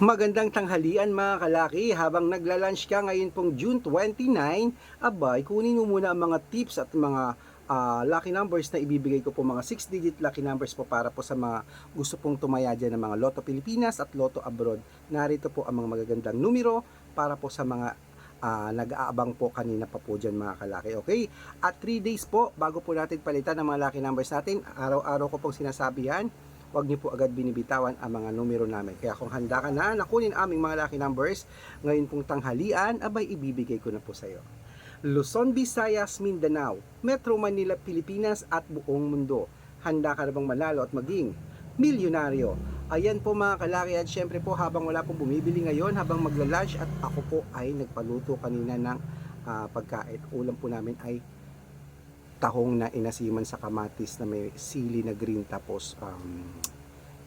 Magandang tanghalian mga kalaki. Habang nagla-lunch ka ngayon pong June 29 abay kunin mo muna ang mga tips at mga ah, lucky numbers na ibibigay ko po mga 6 digit lucky numbers po para po sa mga gusto pong tumaya dyan ng mga Lotto Pilipinas at Lotto Abroad. Narito po ang mga magagandang numero para po sa mga ah, nag-aabang po kanina pa po dyan mga kalaki okay? At 3 days po bago po natin palitan ang mga lucky numbers natin. Araw-araw ko pong sinasabi yan huwag niyo po agad binibitawan ang mga numero namin. Kaya kung handa ka na nakunin aming mga lucky numbers, ngayon pong tanghalian, abay ibibigay ko na po sa iyo. Luzon, Visayas, Mindanao, Metro Manila, Pilipinas at buong mundo. Handa ka na bang manalo at maging milyonaryo? Ayan po mga kalaki at syempre po habang wala pong bumibili ngayon, habang magla-lunch at ako po ay nagpaluto kanina ng ah, pagkain. Ulam po namin ay tahong na inasiman sa kamatis na may sili na green tapos um,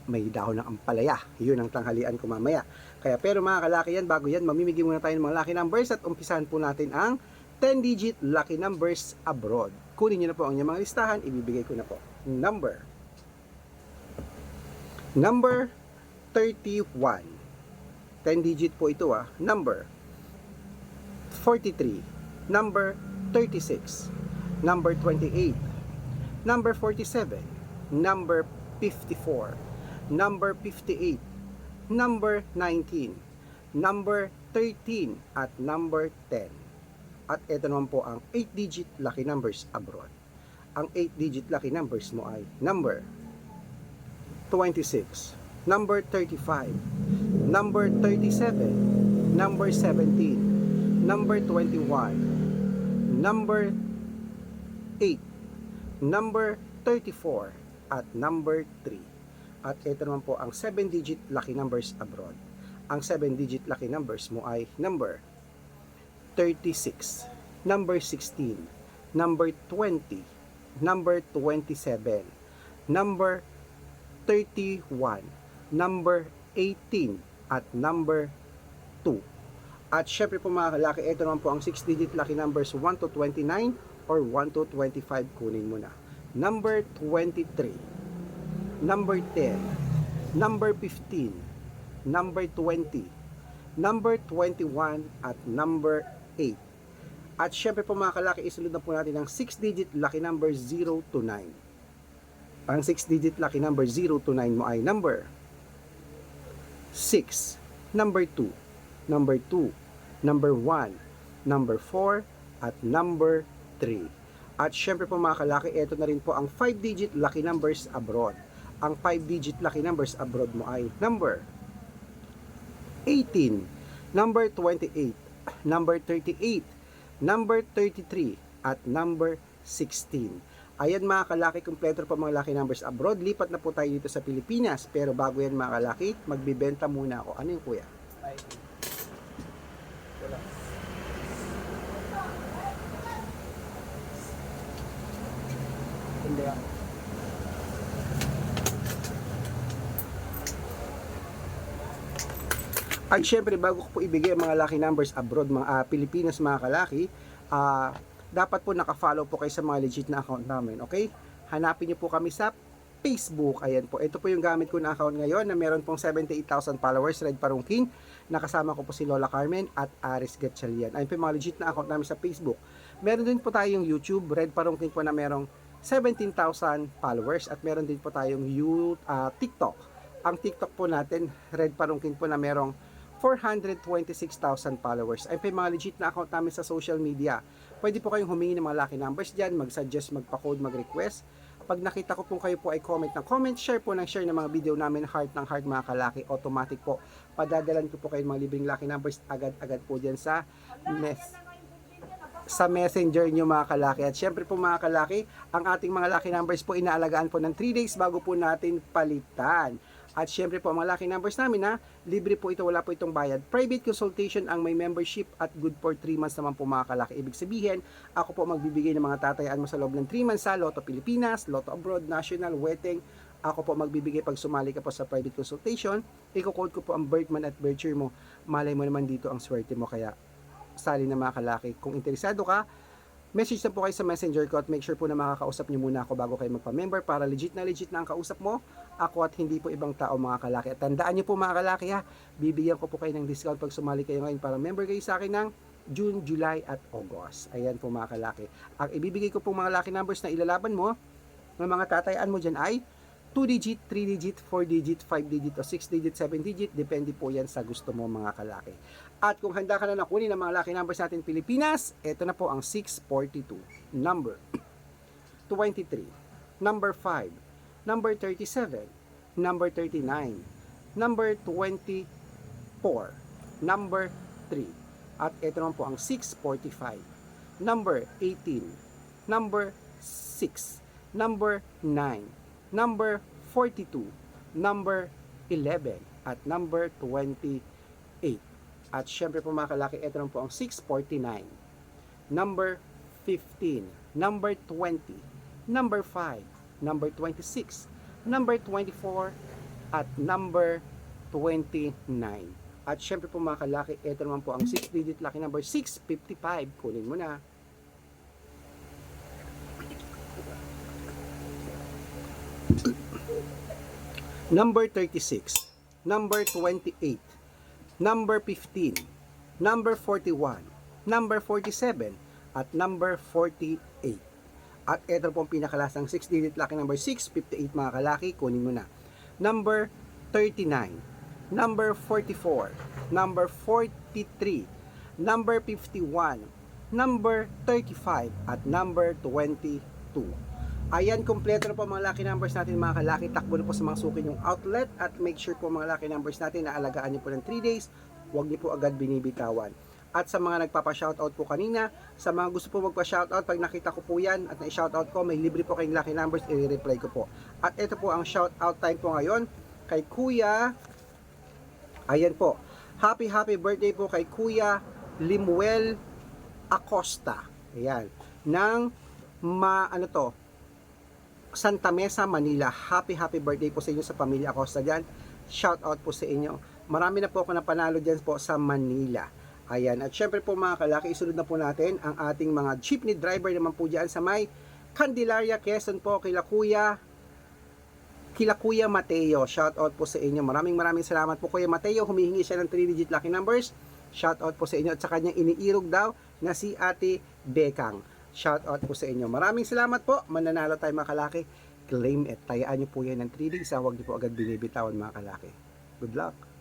may dahon ng ampalaya. Yun ang tanghalian ko mamaya. Kaya pero mga kalaki yan, bago yan, mamimigay muna tayo ng mga lucky numbers at umpisahan po natin ang 10-digit lucky numbers abroad. Kunin nyo na po ang inyong mga listahan, ibibigay ko na po. Number. Number 31. 10-digit po ito ah. Number 43. Number 36 number 28, number 47, number 54, number 58, number 19, number 13, at number 10. At ito naman po ang 8-digit lucky numbers abroad. Ang 8-digit lucky numbers mo ay number 26, number 35, number 37, number 17, number 21, number 8, number 34, at number 3. At ito naman po ang 7-digit lucky numbers abroad. Ang 7-digit lucky numbers mo ay number 36, number 16, number 20, number 27, number 31, number 18, at number 2. At syempre po mga kalaki, ito naman po ang 6-digit lucky numbers 1 to 29 or 1 to 25 kunin mo na. Number 23, number 10, number 15, number 20, number 21, at number 8. At syempre po mga kalaki, isunod na po natin ang 6-digit lucky number 0 to 9. Ang 6-digit lucky number 0 to 9 mo ay number 6, number 2, number 2, number 1, number 4, at number 3. At syempre po mga kalaki, ito na rin po ang 5-digit lucky numbers abroad. Ang 5-digit lucky numbers abroad mo ay number 18, number 28, number 38, number 33, at number 16. Ayan mga kalaki, kumpleto po mga lucky numbers abroad. Lipat na po tayo dito sa Pilipinas. Pero bago yan mga kalaki, magbibenta muna ako. Ano yung kuya? Hindi. At syempre, bago ko po ibigay ang mga lucky numbers abroad, mga ah, Pilipinas, mga kalaki, ah, dapat po nakafollow po kayo sa mga legit na account namin, okay? Hanapin niyo po kami sa Facebook. Ayan po. Ito po yung gamit ko na account ngayon na meron pong 78,000 followers, Red Parungking. Nakasama ko po si Lola Carmen at Aris Gatchalian. Ayun po yung mga legit na account namin sa Facebook. Meron din po tayong YouTube, Red Parungking po na merong 17,000 followers at meron din po tayong you, ah, TikTok. Ang TikTok po natin, Red Parungking po na merong 426,000 followers. Ay pa mga legit na account namin sa social media. Pwede po kayong humingi ng mga lucky numbers dyan, mag-suggest, magpa-code, mag-request. Pag nakita ko po kayo po ay comment ng comment, share po ng share ng mga video namin, heart ng heart mga kalaki, automatic po. Padadalan ko po kayo ng mga libreng lucky numbers agad-agad po dyan sa mess sa messenger nyo mga kalaki. At syempre po mga kalaki, ang ating mga lucky numbers po inaalagaan po ng 3 days bago po natin palitan. At syempre po, mga lucky numbers namin na libre po ito, wala po itong bayad. Private consultation ang may membership at good for 3 months naman po mga kalaki. Ibig sabihin, ako po magbibigay ng mga tatayaan mo sa loob ng 3 months sa Lotto Pilipinas, Lotto Abroad, National, Wedding. Ako po magbibigay pag sumali ka po sa private consultation. Iko-code ko po ang birth month at year mo. Malay mo naman dito ang swerte mo. Kaya sali na mga kalaki. Kung interesado ka, message na po kayo sa messenger ko at make sure po na makakausap nyo muna ako bago kayo magpa-member para legit na legit na ang kausap mo ako at hindi po ibang tao mga kalaki. At tandaan niyo po mga kalaki ha, bibigyan ko po kayo ng discount pag sumali kayo ngayon para member kayo sa akin ng June, July at August. Ayan po mga kalaki. Ang ibibigay ko po mga lucky numbers na ilalaban mo, ng mga tatayaan mo dyan ay 2 digit, 3 digit, 4 digit, 5 digit, o 6 digit, 7 digit. Depende po yan sa gusto mo mga kalaki. At kung handa ka na na kunin ang mga lucky numbers natin Pilipinas, ito na po ang 642. Number 23. Number 5. Number 37. Number 39. Number 24. Number 3. At ito naman po ang 645. Number 18. Number 6. Number 9. Number 42. Number 11. At number 28. At syempre po mga kalaki, ito naman po ang 649. Number 15. Number 20. Number 5. Number 26. Number 24. At number 29. At syempre po mga kalaki, ito naman po ang 6-digit lucky number 655. Kunin mo na. Number 36. Number 28. Number 15. Number 41. Number 47. At number 48. At ito po ang pinakalasang 6-digit lucky number 658 mga kalaki. Kunin mo na. Number 39. Number 44. Number 43. Number 51. Number 35. At number 22. Ayan, kompleto na po mga lucky numbers natin mga kalaki. Takbo na po sa mga suki yung outlet at make sure po mga lucky numbers natin na alagaan niyo po ng 3 days. Huwag niyo po agad binibitawan. At sa mga nagpapa-shoutout po kanina, sa mga gusto po magpa-shoutout, pag nakita ko po yan at na-shoutout ko, may libre po kayong lucky numbers, i-reply ko po. At ito po ang shoutout time po ngayon kay Kuya, ayan po, happy happy birthday po kay Kuya Limuel Acosta. Ayan, ng ma, ano to, Santa Mesa, Manila. Happy, happy birthday po sa inyo sa pamilya Acosta dyan. Shout out po sa inyo. Marami na po ako napanalo dyan po sa Manila. Ayan. At syempre po mga kalaki, isunod na po natin ang ating mga jeepney driver naman po dyan sa may Candelaria, Quezon po, kila Kuya kila Kuya Mateo. Shout out po sa inyo. Maraming maraming salamat po Kuya Mateo. Humihingi siya ng 3 digit lucky numbers. Shout out po sa inyo. At sa kanyang iniirog daw na si Ate Bekang. Shout out po sa inyo. Maraming salamat po. Mananalo tayo mga kalaki. Claim it. Tayaan nyo po yan ng 3 days. ha. Huwag nyo po agad binibitawan mga kalaki. Good luck.